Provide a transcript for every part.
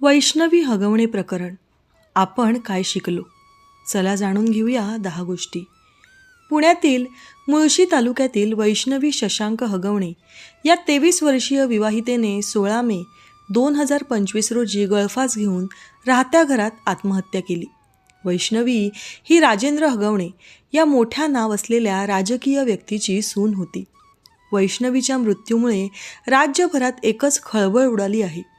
वैष्णवी हगवणे प्रकरण. आपण काय शिकलो? चला जाणून घेऊया दहा गोष्टी. पुण्यातील मुळशी तालुक्यातील वैष्णवी शशांक हगवणे या तेवीस वर्षीय विवाहितेने सोळा मे दोन हजार पंचवीस रोजी गळफास घेऊन राहत्या घरात आत्महत्या केली. वैष्णवी ही राजेंद्र हगवणे या मोठ्या नाव असलेल्या राजकीय व्यक्तीची सून होती. वैष्णवीच्या मृत्यूमुळे राज्यभरात एकच खळबळ उडाली आहे.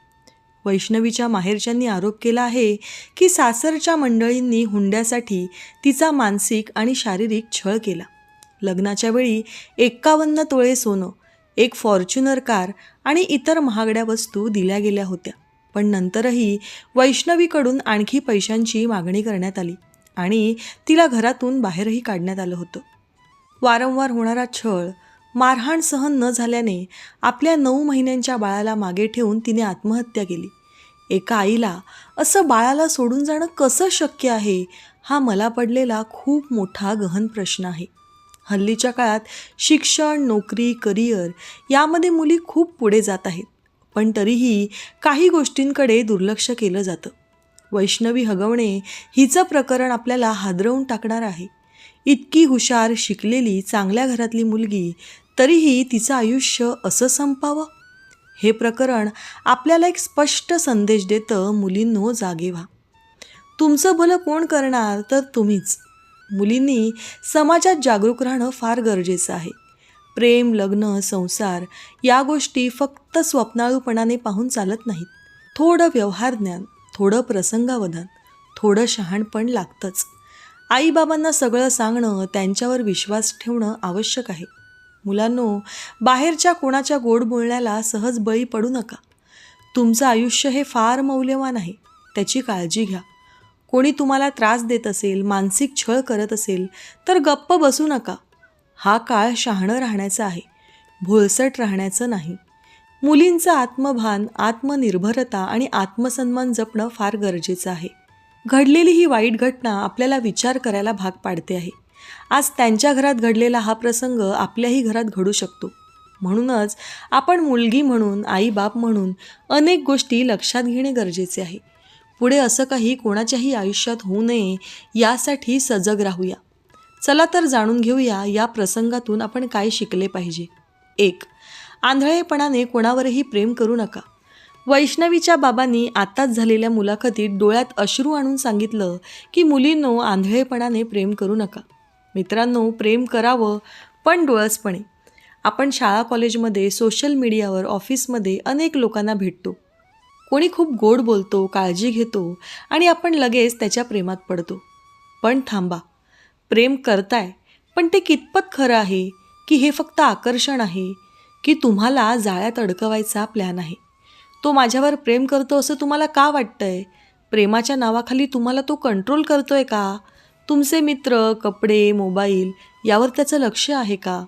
वैष्णवीच्या माहेरच्यांनी आरोप केला आहे की सासरच्या मंडळींनी हुंड्यासाठी तिचा मानसिक आणि शारीरिक छळ केला. लग्नाच्या वेळी एक्कावन्न तोळे सोनं एक फॉर्च्युनर कार आणि इतर महागड्या वस्तू दिल्या गेल्या होत्या. पण नंतरही वैष्णवीकडून आणखी पैशांची मागणी करण्यात आली आणि तिला घरातून बाहेरही काढण्यात आलं होतं. वारंवार होणारा छळ मारहाण सहन न झाल्याने आपल्या नऊ महिन्यांच्या बाळाला मागे ठेवून तिने आत्महत्या केली. एका आईला असं बाळाला सोडून जाणं कसं शक्य आहे हा मला पडलेला खूप मोठा गहन प्रश्न आहे. हल्लीच्या काळात शिक्षण नोकरी करिअर यामध्ये मुली खूप पुढे जात आहेत पण तरीही काही गोष्टींकडे दुर्लक्ष केलं जातं. वैष्णवी हगवणे हिचं प्रकरण आपल्याला हादरवून टाकणार आहे. इतकी हुशार शिकलेली चांगल्या घरातली मुलगी तरीही तिचं आयुष्य असं संपावं? हे प्रकरण आपल्याला एक स्पष्ट संदेश देतं मुलींनो जागे व्हा. तुमचं भलं कोण करणार तर तुम्हीच. मुलींनी समाजात जागरूक राहणं फार गरजेचं आहे. प्रेम लग्न संसार या गोष्टी फक्त स्वप्नाळूपणाने पाहून चालत नाहीत. थोडं व्यवहार ज्ञान थोडं प्रसंगावधान थोडं शहाणपण लागतंच. आईबाबांना सगळं सांगणं त्यांच्यावर विश्वास ठेवणं आवश्यक आहे. मुलांनो बाहेरच्या कोणाच्या गोड बोलण्याला सहज बळी पडू नका. तुमचं आयुष्य हे फार मौल्यवान आहे त्याची काळजी घ्या. कोणी तुम्हाला त्रास देत असेल मानसिक छळ करत असेल तर गप्प बसू नका. हा काळ शहाणं राहण्याचा आहे भोळसट राहण्याचं नाही. मुलींचं आत्मभान आत्मनिर्भरता आणि आत्मसन्मान जपणं फार गरजेचं आहे. घडलेली ही वाईट घटना आपल्याला विचार करायला भाग पाडते आहे. आज त्यांच्या घरात घडलेला हा प्रसंग आपल्याही घरात घडू शकतो. म्हणूनच आपण मुलगी म्हणून आई बाप म्हणून अनेक गोष्टी लक्षात घेणे गरजेचे आहे. पुढे असं काही कोणाच्याही आयुष्यात होऊ नये यासाठी सजग राहूया. चला तर जाणून घेऊया या प्रसंगातून आपण काय शिकले पाहिजे. एक आंधळेपणाने कोणावरही प्रेम करू नका. वैष्णवीच्या बाबांनी आताच झालेल्या मुलाखतीत डोळ्यात अश्रू आणून सांगितलं की मुलींनो आंधळेपणाने प्रेम करू नका. मित्रांनो प्रेम करावं पण डोळसपणे. आपण शाळा कॉलेजमध्ये सोशल मीडियावर ऑफिसमध्ये अनेक लोकांना भेटतो. कोणी खूप गोड बोलतो काळजी घेतो आणि आपण लगेच त्याच्या प्रेमात पडतो. पण थांबा. प्रेम करताय पण ते कितपत खरं आहे? की हे फक्त आकर्षण आहे? की तुम्हाला जाळ्यात अडकवायचा प्लॅन आहे? तो माझ्यावर प्रेम करतो असं तुम्हाला का वाटतंय? प्रेमाच्या नावाखाली तुम्हाला तो कंट्रोल करतोय का? तुमचे मित्र कपडे मोबाईल यावर त्याचं लक्ष आहे का?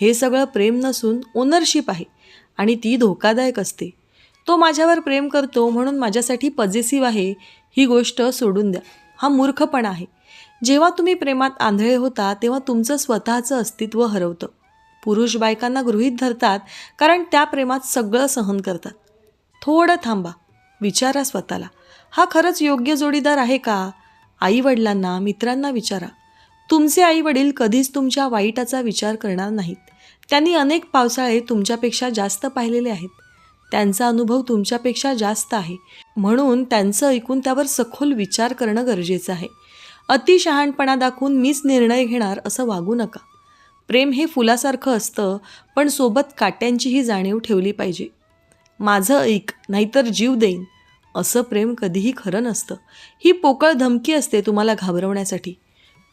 हे सगळं प्रेम नसून ओनरशिप आहे आणि ती धोकादायक असते. तो माझ्यावर प्रेम करतो म्हणून माझ्यासाठी पजेसिव्ह आहे ही गोष्ट सोडून द्या. हा मूर्खपणा आहे. जेव्हा तुम्ही प्रेमात आंधळे होता तेव्हा तुमचं स्वतःचं अस्तित्व हरवतं. पुरुष बायकांना गृहीत धरतात कारण त्या प्रेमात सगळं सहन करतात. थोडं थांबा विचारा स्वतःला. हा खरंच योग्य जोडीदार आहे का? आईवडिलांना मित्रांना विचारा. तुमचे आईवडील कधीच तुमच्या वाईटाचा विचार करणार नाहीत. त्यांनी अनेक पावसाळे तुमच्यापेक्षा जास्त पाहिलेले आहेत. त्यांचा अनुभव तुमच्यापेक्षा जास्त आहे. म्हणून त्यांचं ऐकून त्यावर सखोल विचार करणं गरजेचं आहे. अतिशहाणपणा दाखवून मीच निर्णय घेणार असं वागू नका. प्रेम हे फुलासारखं असतं पण सोबत काट्यांचीही जाणीव ठेवली पाहिजे. माझं ऐक नाहीतर जीव देईन. असं प्रेम कधीही खरं नसतं. ही पोकळ धमकी असते तुम्हाला घाबरवण्यासाठी.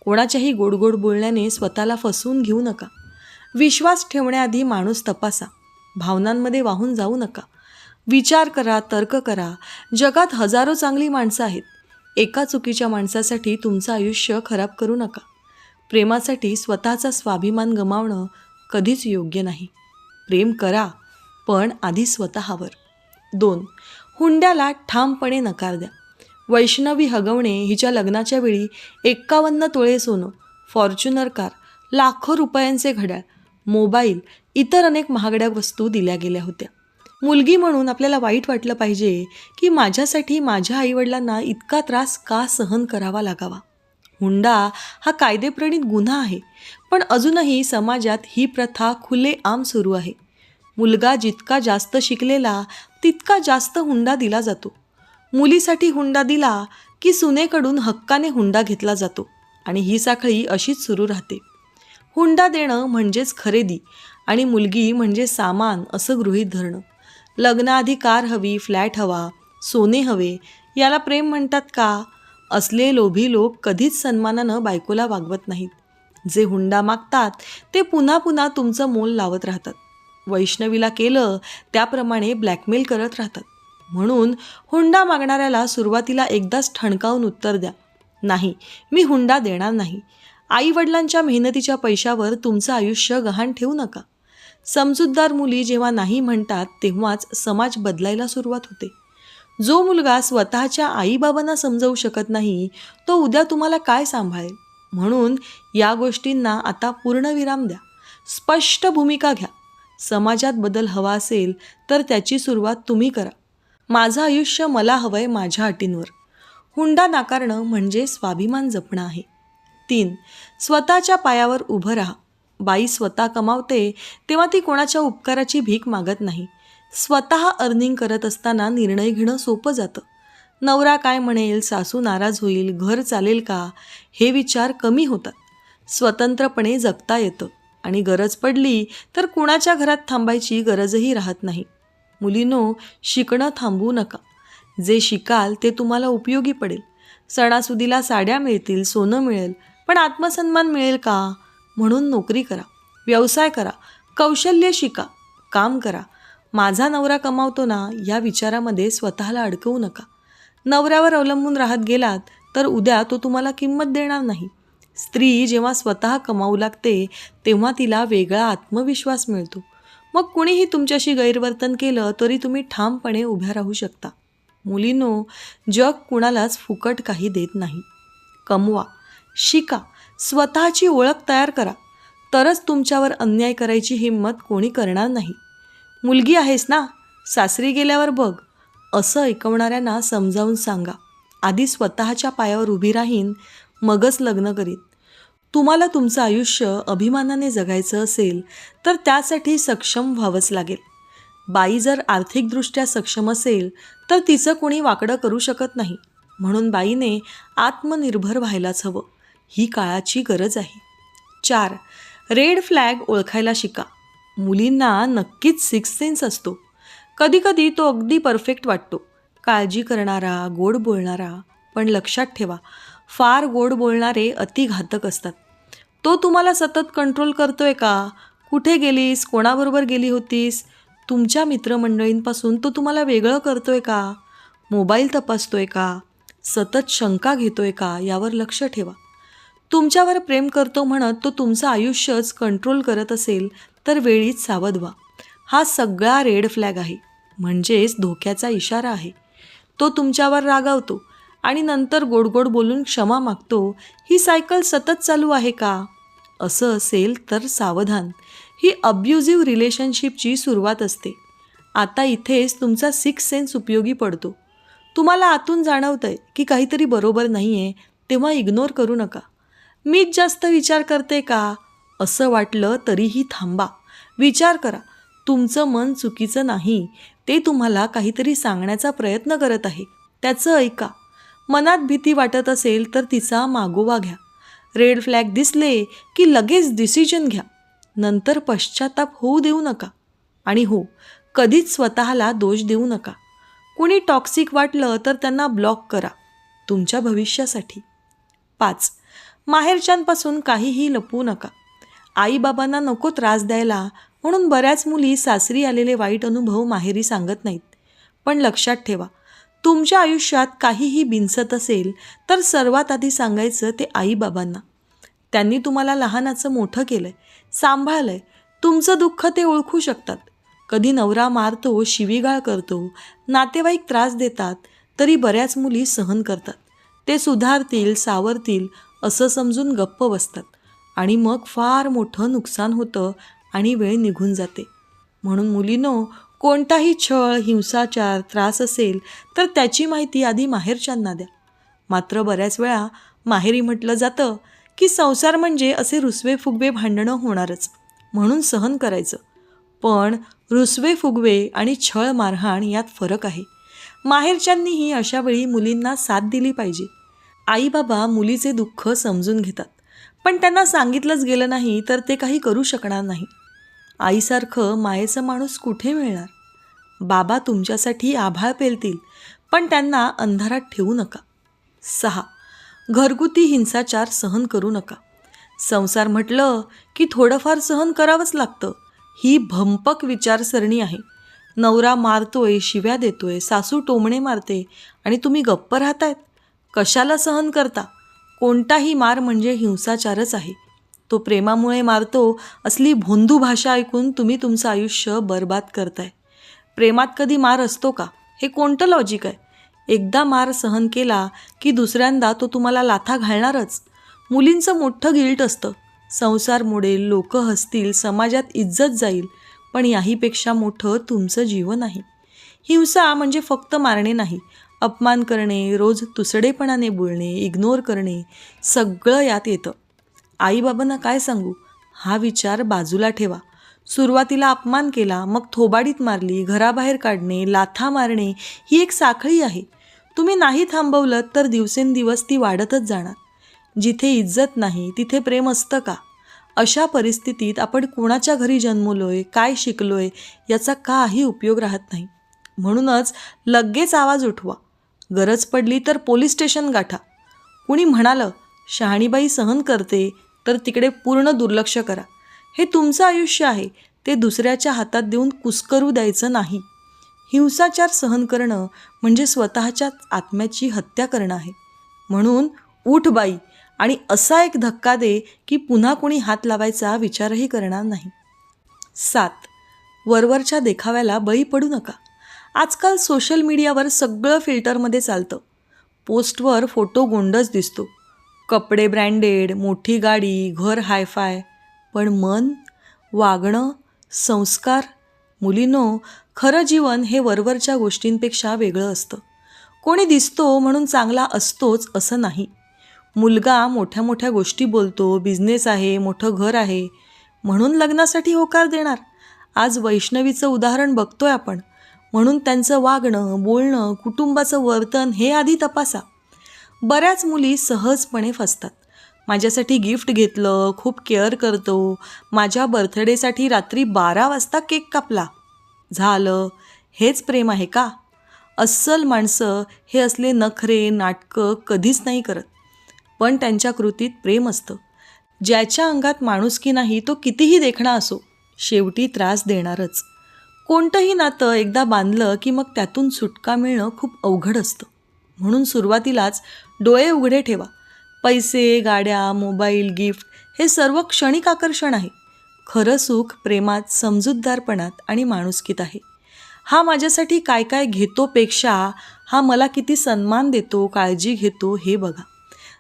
कोणाच्याही गोड गोड बोलण्याने स्वतःला फसवून घेऊ नका. विश्वास ठेवण्याआधी माणूस तपासा. भावनांमध्ये वाहून जाऊ नका. विचार करा तर्क करा. जगात हजारो चांगली माणसं आहेत. एका चुकीच्या माणसासाठी तुमचं आयुष्य खराब करू नका. प्रेमासाठी स्वतःचा स्वाभिमान गमावणं कधीच योग्य नाही. प्रेम करा पण आधी स्वतःवर. दोन हुंड्याला ठामपणे नकार द्या. वैष्णवी हगवणे हिच्या लग्नाच्या वेळी एक्कावन्न तोळे सोनं फॉर्च्युनर कार लाखो रुपयांचे घड्याळ मोबाईल इतर अनेक महागड्या वस्तू दिल्या गेल्या होत्या. मुलगी म्हणून आपल्याला वाईट वाटलं पाहिजे की माझ्यासाठी माझ्या आईवडिलांना इतका त्रास का सहन करावा लागावा? हुंडा हा कायदेप्रणित गुन्हा आहे पण अजूनही समाजात ही प्रथा खुलेआम सुरू आहे. मुलगा जितका जास्त शिकलेला तितका जास्त हुंडा दिला जातो. मुलीसाठी हुंडा दिला की सुनेकडून हक्काने हुंडा घेतला जातो आणि ही साखळी अशीच सुरू राहते. हुंडा देणं म्हणजेच खरेदी आणि मुलगी म्हणजे सामान असं गृहीत धरणं. लग्नाआधी कार हवी फ्लॅट हवा सोने हवे याला प्रेम म्हणतात का? असले लोभी लोक कधीच सन्मानानं बायकोला वागवत नाहीत. जे हुंडा मागतात ते पुन्हा पुन्हा तुमचं मोल लावत राहतात. वैष्णवीला केलं त्याप्रमाणे ब्लॅकमेल करत राहतात. म्हणून हुंडा मागणाऱ्याला सुरुवातीला एकदाच ठणकावून उत्तर द्या. नाही मी हुंडा देणार नाही. आई वडिलांच्या मेहनतीच्या पैशावर तुमचं आयुष्य गहाण ठेवू नका. समजूतदार मुली जेव्हा नाही म्हणतात तेव्हाच समाज बदलायला सुरुवात होते. जो मुलगा स्वतःच्या आईबाबांना समजवू शकत नाही तो उद्या तुम्हाला काय सांभाळेल? म्हणून या गोष्टींना आता पूर्णविराम द्या. स्पष्ट भूमिका घ्या. समाजात बदल हवा असेल तर त्याची सुरुवात तुम्ही करा. माझं आयुष्य मला हवंय माझ्या अटींवर. हुंडा नाकारणं म्हणजे स्वाभिमान जपणं आहे. तीन स्वतःच्या पायावर उभं राहा. बाई स्वतः कमावते तेव्हा ती कोणाच्या उपकाराची भीक मागत नाही. स्वतः अर्निंग करत असताना निर्णय घेणं सोपं जातं. नवरा काय म्हणेल सासू नाराज होईल घर चालेल का हे विचार कमी होतात. स्वतंत्रपणे जगता येतं. आणि गरज पडली तर कुणाच्या घरात थांबायची गरजही राहत नाही. मुलीनो शिकणं थांबवू नका. जे शिकाल ते तुम्हाला उपयोगी पडेल. सणासुदीला साड्या मिळतील सोनं मिळेल पण आत्मसन्मान मिळेल का? म्हणून नोकरी करा व्यवसाय करा कौशल्य शिका काम करा. माझा नवरा कमावतो ना या विचारामध्ये स्वतःला अडकवू नका. नवऱ्यावर अवलंबून राहत गेलात तर उद्या तो तुम्हाला किंमत देणार नाही. स्त्री जेव्हा स्वतः कमावू लागते तेव्हा तिला वेगळा आत्मविश्वास मिळतो. मग कुणीही तुमच्याशी गैरवर्तन केलं तरी तुम्ही ठामपणे उभ्या राहू शकता. मुलींनो जग कुणालाच फुकट काही देत नाही. कमवा शिका स्वतःची ओळख तयार करा. तरच तुमच्यावर अन्याय करायची हिंमत कोणी करणार नाही. मुलगी आहेस ना? सासरी गेल्यावर बघ. असं ऐकवणाऱ्यांना समजावून सांगा. आधी स्वतःच्या पायावर उभी राहीन मगच लग्न करीत. तुम्हाला तुमचं आयुष्य अभिमानाने जगायचं असेल तर त्यासाठी सक्षम व्हावंच लागेल. बाई जर आर्थिकदृष्ट्या सक्षम असेल तर तिचं कोणी वाकडं करू शकत नाही. म्हणून बाईने आत्मनिर्भर व्हायलाच हवं. ही काळाची गरज आहे. चार रेड फ्लॅग ओळखायला शिका. मुलींना नक्कीच सिक्स सेन्स असतो. कधीकधी तो अगदी परफेक्ट वाटतो. काळजी करणारा गोड बोलणारा पण लक्षात ठेवा. फार गोड बोलणारे अतिघातक असतात. तो तुम्हाला सतत कंट्रोल करतोय का? कुठे गेलीस? कोणाबरोबर गेली होतीस? तुमच्या मित्रमंडळींपासून तो तुम्हाला वेगळं करतोय का? मोबाईल तपासतोय का? सतत शंका घेतोय का? यावर लक्ष ठेवा. तुमच्यावर प्रेम करतो म्हणत तो तुमचं आयुष्यच कंट्रोल करत असेल तर वेळीच सावध व्हा. हा सगळा रेड फ्लॅग आहे. म्हणजेच धोक्याचा इशारा आहे. तो तुमच्यावर रागावतो. आणि नंतर गोडगोड बोलून क्षमा मागतो ही सायकल सतत चालू आहे का? असं असेल तर सावधान. ही अब्युझिव्ह रिलेशनशिपची सुरुवात असते. आता इथेच तुमचा सिक्स सेन्स उपयोगी पडतो. तुम्हाला आतून जाणवतंय की काहीतरी बरोबर नाही आहे तेव्हा इग्नोर करू नका. मीच जास्त विचार करते का? असं वाटलं तरीही थांबा. विचार करा. तुमचं मन चुकीचं नाही ते तुम्हाला काहीतरी सांगण्याचा प्रयत्न करत आहे. त्याचं ऐका. मनात भीती वाटत असेल तर तिचा मागोवा घ्या. रेड फ्लॅग दिसले की लगेच डिसिजन घ्या. नंतर पश्चाताप होऊ देऊ नका. आणि हो कधीच स्वतःला दोष देऊ नका. कुणी टॉक्सिक वाटलं तर त्यांना ब्लॉक करा. तुमच्या भविष्यासाठी. पाच माहेरच्यांपासून काहीही लपवू नका. आईबाबांना नको त्रास द्यायला म्हणून बऱ्याच मुली सासरी आलेले वाईट अनुभव माहेरी सांगत नाहीत. पण लक्षात ठेवा तुमच्या आयुष्यात काहीही बिनसत असेल तर सर्वात आधी सांगायचं ते आईबाबांना. त्यांनी तुम्हाला लहानाचं मोठं केलं आहे सांभाळलं आहे तुमचं दुःख ते ओळखू शकतात. कधी नवरा मारतो शिवीगाळ करतो नातेवाईक त्रास देतात तरी बऱ्याच मुली सहन करतात. ते सुधारतील सावरतील असं समजून गप्प बसतात. आणि मग फार मोठं नुकसान होतं आणि वेळ निघून जाते. म्हणून मुलीनो कोणताही छळ हिंसाचार त्रास असेल तर त्याची माहिती आधी माहेरच्यांना द्या. मात्र बऱ्याच वेळा माहेरी म्हटलं जातं की संसार म्हणजे असे रुसवे फुगवे भांडणं होणारच म्हणून सहन करायचं. पण रुसवे फुगवे आणि छळ मारहाण यात फरक आहे. माहेरच्यांनीही अशावेळी मुलींना साथ दिली पाहिजे. आई बाबा मुलीचे दुःख समजून घेतात. पण त्यांना सांगितलंच गेलं नाही तर ते काही करू शकणार नाही. आईसारखं मायेचं माणूस कुठे मिळणार? बाबा तुमच्यासाठी आभाळ पेलतील पण त्यांना अंधारात ठेवू नका. सहा. घरगुती हिंसाचार सहन करू नका. संसार म्हटलं की थोडंफार सहन करावंच लागतं. ही भंपक विचारसरणी आहे. नवरा मारतोय शिव्या देतोय सासू टोमणे मारते आणि तुम्ही गप्प राहतायत? कशाला सहन करता? कोणताही मार म्हणजे हिंसाचारच आहे. तो प्रेमामुळे मारतो असली भोंदू भाषा ऐकून तुम्ही तुमचं आयुष्य बर्बाद करताय. प्रेमात कधी मार असतो का? हे कोणतं लॉजिक आहे? एकदा मार सहन केला की दुसऱ्यांदा तो तुम्हाला लाथा घालणारच. मुलींचं मोठं गिल्ट असतं. संसार मोडेल लोक हसतील समाजात इज्जत जाईल पण याहीपेक्षा मोठं तुमचं जीवन आहे हिंसा म्हणजे फक्त मारणे नाही. अपमान करणे रोज तुसडेपणाने बोलणे इग्नोर करणे सगळं यात येतं. आईबाबांना काय सांगू? हा विचार बाजूला ठेवा. सुरुवातीला अपमान केला मग थोबाडीत मारली घराबाहेर काढणे लाथा मारणे ही एक साखळी आहे. तुम्ही नाही थांबवलं तर दिवसेंदिवस ती वाढतच जाणार. जिथे इज्जत नाही तिथे प्रेम असतं का? अशा परिस्थितीत आपण कोणाच्या घरी जन्मलोय काय शिकलोय याचा काही उपयोग राहत नाही. म्हणूनच लगेच आवाज उठवा. गरज पडली तर पोलीस स्टेशन गाठा. कुणी म्हणालं शहाणीबाई सहन करते तर तिकडे पूर्ण दुर्लक्ष करा. हे तुमचं आयुष्य आहे ते दुसऱ्याच्या हातात देऊन कुस्करू द्यायचं नाही. हिंसाचार सहन करणं म्हणजे स्वतःच्या आत्म्याची हत्या करणं आहे. म्हणून उठ बाई आणि असा एक धक्का दे की पुन्हा कोणी हात लावायचा विचारही करणार नाही. सात. वरवरच्या देखाव्याला बळी पडू नका. आजकाल सोशल मीडियावर सगळं फिल्टरमध्ये चालतं. पोस्टवर फोटो गोंडच दिसतो. कपडे ब्रँडेड मोठी गाडी घर हायफाय पण मन वागणं संस्कार मुलीनो खरं जीवन हे वरवरच्या गोष्टींपेक्षा वेगळं असतं. कोणी दिसतो म्हणून चांगला असतोच असं नाही. मुलगा मोठ्या मोठ्या गोष्टी बोलतो बिझनेस आहे मोठं घर आहे म्हणून लग्नासाठी होकार देणार. आज वैष्णवीचं उदाहरण बघतोय आपण. म्हणून त्यांचं वागणं बोलणं कुटुंबाचं वर्तन हे आधी तपासा. बऱ्याच मुली सहजपणे फसतात. माझ्यासाठी गिफ्ट घेतलं खूप केअर करतो. माझ्या बर्थडेसाठी रात्री बारा वाजता केक कापला. झालं. हेच प्रेम आहे का? अस्सल माणसं हे असले नखरे नाटकं कधीच नाही करत. पण त्यांच्या कृतीत प्रेम असतं. ज्याच्या अंगात माणुसकी नाही तो कितीही देखणा असो शेवटी त्रास देणारच. कोणतंही नातं एकदा बांधलं की मग त्यातून सुटका मिळणं खूप अवघड असतं. म्हणून सुरुवातीलाच डोळे उघडे ठेवा. पैसे गाड्या मोबाईल गिफ्ट हे सर्व क्षणिक आकर्षण आहे. खरं सुख प्रेमात समजूतदारपणात आणि माणुसकीत आहे. हा माझ्यासाठी काय काय घेतोपेक्षा हा मला किती सन्मान देतो काळजी घेतो हे बघा.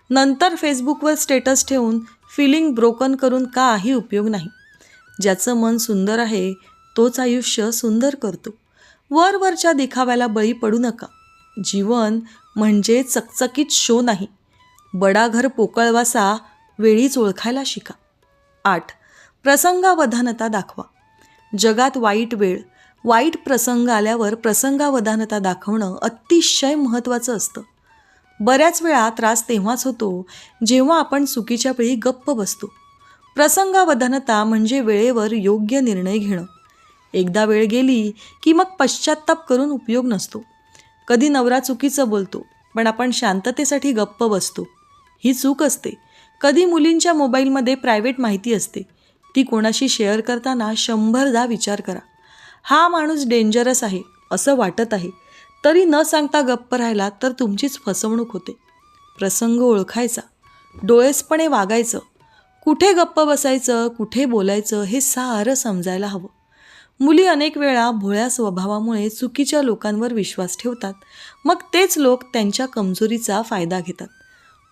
नंतर फेसबुकवर स्टेटस ठेवून फिलिंग ब्रोकन करून काही उपयोग नाही. ज्याचं मन सुंदर आहे तोच आयुष्य सुंदर करतो. वरवरच्या दिखाव्याला बळी पडू नका. जीवन म्हणजे चकचकीत शो नाही. बडाघर पोकळवासा वेळीच ओळखायला शिका. आठ. प्रसंगावधानता दाखवा. जगात वाईट वेळ वाईट प्रसंग आल्यावर प्रसंगावधानता दाखवणं अतिशय महत्त्वाचं असतं. बऱ्याच वेळा त्रास तेव्हाच होतो जेव्हा आपण चुकीच्या वेळी गप्प बसतो. प्रसंगावधानता म्हणजे वेळेवर योग्य निर्णय घेणं. एकदा वेळ गेली की मग पश्चात्ताप करून उपयोग नसतो. कधी नवरा चुकीचं बोलतो पण आपण शांततेसाठी गप्प बसतो. ही चूक असते. कधी मुलींच्या मोबाईलमध्ये प्रायव्हेट माहिती असते. ती कोणाशी शेअर करताना शंभरदा विचार करा. हा माणूस डेंजरस आहे असं वाटत आहे. तरी न सांगता गप्प राहिला तर तुमचीच फसवणूक होते. प्रसंग ओळखायचा. डोळेसपणे वागायचं. कुठे गप्प बसायचं कुठे बोलायचं हे सारं समजायला हवं. मुली अनेक वेळा भोळ्या स्वभावामुळे चुकीच्या लोकांवर विश्वास ठेवतात. मग तेच लोक त्यांच्या कमजोरीचा फायदा घेतात.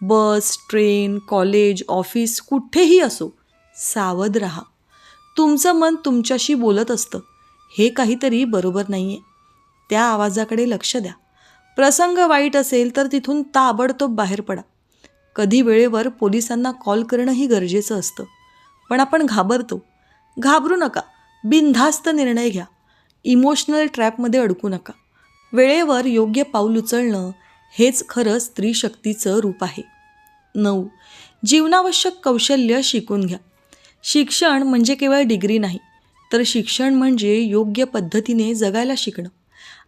बस ट्रेन कॉलेज ऑफिस कुठेही असो सावध राहा. तुमचं मन तुमच्याशी बोलत असतं. हे काहीतरी बरोबर नाही आहे त्या आवाजाकडे लक्ष द्या. प्रसंग वाईट असेल तर तिथून ताबडतोब बाहेर पडा. कधी वेळेवर पोलिसांना कॉल करणंही गरजेचं असतं. पण आपण घाबरतो. घाबरू नका. बिनधास्त निर्णय घ्या. इमोशनल ट्रॅपमध्ये अडकू नका. वेळेवर योग्य पाऊल उचलणं हेच खरं स्त्री शक्तीचं रूप आहे. नऊ. जीवनावश्यक कौशल्य शिकून घ्या. शिक्षण म्हणजे केवळ डिग्री नाही तर शिक्षण म्हणजे योग्य पद्धतीने जगायला शिकणं.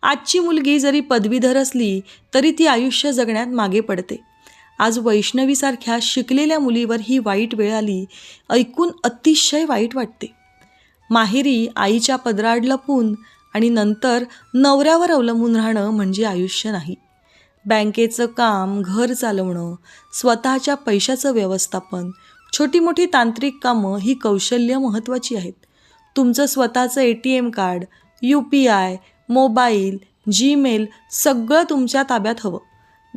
आजची मुलगी जरी पदवीधर असली तरी ती आयुष्य जगण्यात मागे पडते. आज वैष्णवीसारख्या शिकलेल्या मुलीवर ही वाईट वेळ आली ऐकून अतिशय वाईट वाटते. माहेरी आईच्या पदराड लपून आणि नंतर नवऱ्यावर अवलंबून राहणं म्हणजे आयुष्य नाही. बँकेचं काम घर चालवणं स्वतःच्या पैशाचं व्यवस्थापन छोटी मोठी तांत्रिक कामं ही कौशल्य महत्त्वाची आहेत. तुमचं स्वतःचं A T M card U P I mobile Gmail सगळं तुमच्या ताब्यात हवं.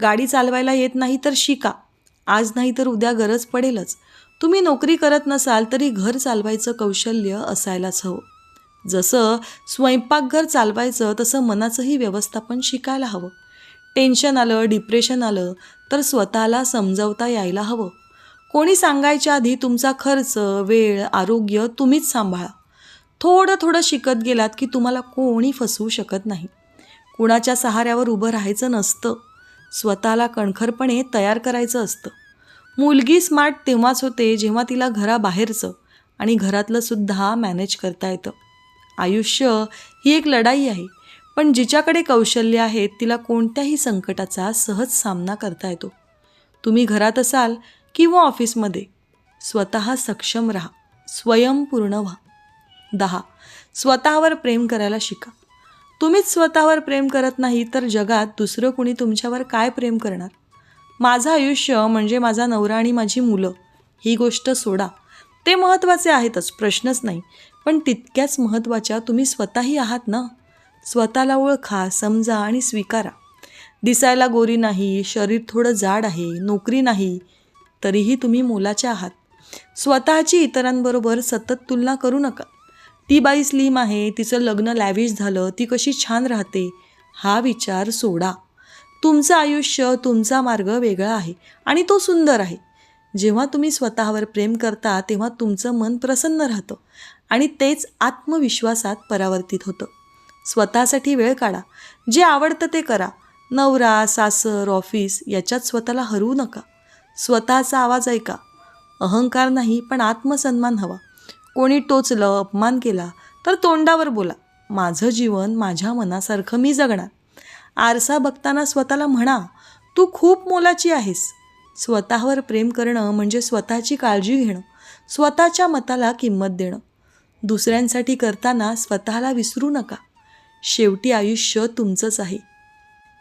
गाडी चालवायला येत नाही तर शिका. आज नाही तर उद्या गरज पडेलच. तुम्ही नोकरी करत नसाल तरी घर चालवायचं कौशल्य असायलाच हवं. जसं स्वयंपाकघर चालवायचं तसं मनाचंही व्यवस्थापन शिकायला हवं. टेन्शन आलं डिप्रेशन आलं तर स्वतःला समजवता यायला हवं. कोणी सांगायच्या आधी तुमचा खर्च वेळ आरोग्य तुम्हीच सांभाळा. थोडं थोडं शिकत गेलात की तुम्हाला कोणी फसवू शकत नाही. कुणाच्या सहाऱ्यावर उभं राहायचं नसतं. स्वतःला कणखरपणे तयार करायचं असतं. मुलगी स्मार्ट तेव्हाच होते जेव्हा तिला घराबाहेरचं आणि घरातलं सुद्धा मॅनेज करता येतं. आयुष्य ही एक लढाई आहे पण जिच्याकडे कौशल्य आहेत तिला कोणत्याही संकटाचा सहज सामना करता येतो. तुम्ही घरात असाल किंवा ऑफिसमध्ये स्वतः सक्षम राहा स्वयंपूर्ण व्हा. दहा स्वतःवर प्रेम करायला शिका. तुम्हीच स्वतःवर प्रेम करत नाही तर जगात दुसरं कुणी तुमच्यावर काय प्रेम करणार? माझं आयुष्य म्हणजे माझा नवरा आणि माझी मुलं ही गोष्ट सोडा. ते महत्त्वाचे आहेतच प्रश्नच नाही. पण तितक्याच महत्त्वाच्या तुम्ही स्वतःही आहात ना? स्वतःला ओळखा समजा आणि स्वीकारा. दिसायला गोरी नाही शरीर थोडं जाड आहे नोकरी नाही तरीही तुम्ही मोलाच्या आहात. स्वतःची इतरांबरोबर सतत तुलना करू नका. ती बाई स्लिम आहे तिचं लग्न लॅविश झालं ती कशी छान राहते हा विचार सोडा. तुमचं आयुष्य तुमचा मार्ग वेगळा आहे आणि तो सुंदर आहे. जेव्हा तुम्ही स्वतःवर प्रेम करता तेव्हा तुमचं मन प्रसन्न राहतं आणि तेच आत्मविश्वासात परावर्तित होतं. स्वतःसाठी वेळ काढा. जे आवडतं ते करा. नवरा सासर ऑफिस याच्यात स्वतःला हरवू नका. स्वतःचा आवाज ऐका. अहंकार नाही पण आत्मसन्मान हवा. कोणी टोचलं अपमान केला तर तोंडावर बोला. माझं जीवन माझ्या मनासारखं मी जगणार. आरसा बघताना स्वतःला म्हणा तू खूप मोलाची आहेस. स्वतःवर प्रेम करणं म्हणजे स्वतःची काळजी घेणं स्वतःच्या मताला किंमत देणं. दुसऱ्यांसाठी करताना स्वतःला विसरू नका. शेवटी आयुष्य तुमचंच आहे.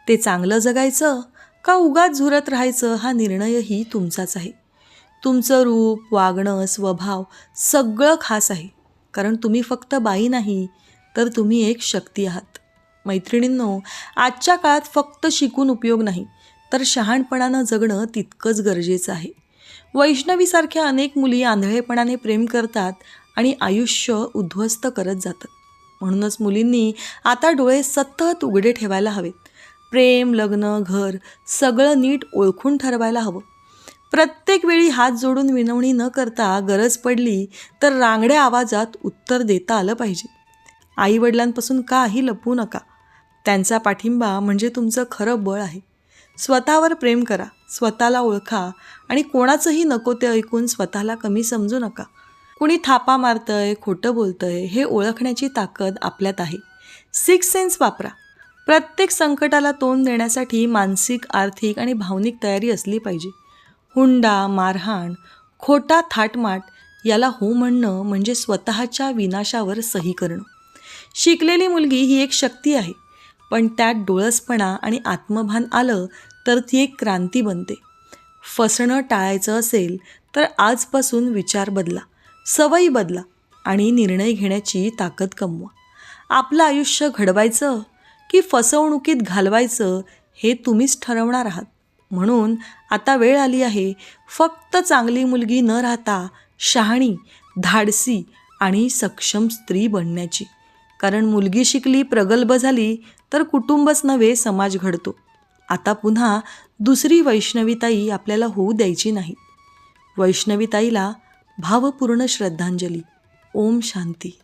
ते चांगलं जगायचं का उगाच झुरत राहायचं हा निर्णयही तुमचाच आहे. तुमचं रूप वागणं स्वभाव सगळं खास आहे. कारण तुम्ही फक्त बाई नाही तर तुम्ही एक शक्ती आहात. मैत्रिणींनो आजच्या काळात फक्त शिकून उपयोग नाही तर शहाणपणानं जगणं तितकंच गरजेचं आहे. वैष्णवीसारख्या अनेक मुली आंधळेपणाने प्रेम करतात आणि आयुष्य उद्ध्वस्त करत जातात म्हणूनच मुलींनी आता डोळे सतत उघडे ठेवायला हवेत. प्रेम लग्न घर सगळं नीट ओळखून ठरवायला हवं. प्रत्येक वेळी हात जोडून विनवणी न करता गरज पडली तर रांगड्या आवाजात उत्तर देता आलं पाहिजे. आईवडिलांपासून काही लपवू नका. त्यांचा पाठिंबा म्हणजे तुमचं खरं बळ आहे. स्वतःवर प्रेम करा स्वतःला ओळखा आणि कोणाचंही नको ते ऐकून स्वतःला कमी समजू नका. कुणी थापा मारतंय खोटं बोलतंय हे ओळखण्याची ताकद आपल्यात आहे. सिक्स सेन्स वापरा. प्रत्येक संकटाला तोंड देण्यासाठी मानसिक आर्थिक आणि भावनिक तयारी असली पाहिजे. हुंडा मारहाण खोटा थाटमाट याला हो म्हणणं म्हणजे स्वतःच्या विनाशावर सही करणं. शिकलेली मुलगी ही एक शक्ती आहे. पण त्यात डोळसपणा आणि आत्मभान आलं तर ती एक क्रांती बनते. फसणं टाळायचं असेल तर आजपासून विचार बदला सवयी बदला आणि निर्णय घेण्याची ताकद कमवा. आपलं आयुष्य घडवायचं की फसवणुकीत घालवायचं हे तुम्हीच ठरवणार आहात. म्हणून आता वेळ आली आहे फक्त चांगली मुलगी न राहता शहाणी धाडसी आणि सक्षम स्त्री बनण्याची. कारण मुलगी शिकली प्रगल्भ झाली तर कुटुंबच नव्हे समाज घडतो. आता पुन्हा दुसरी वैष्णवीताई आपल्याला होऊ द्यायची नाही. वैष्णवीताईला भावपूर्ण श्रद्धांजली. ओम शांती.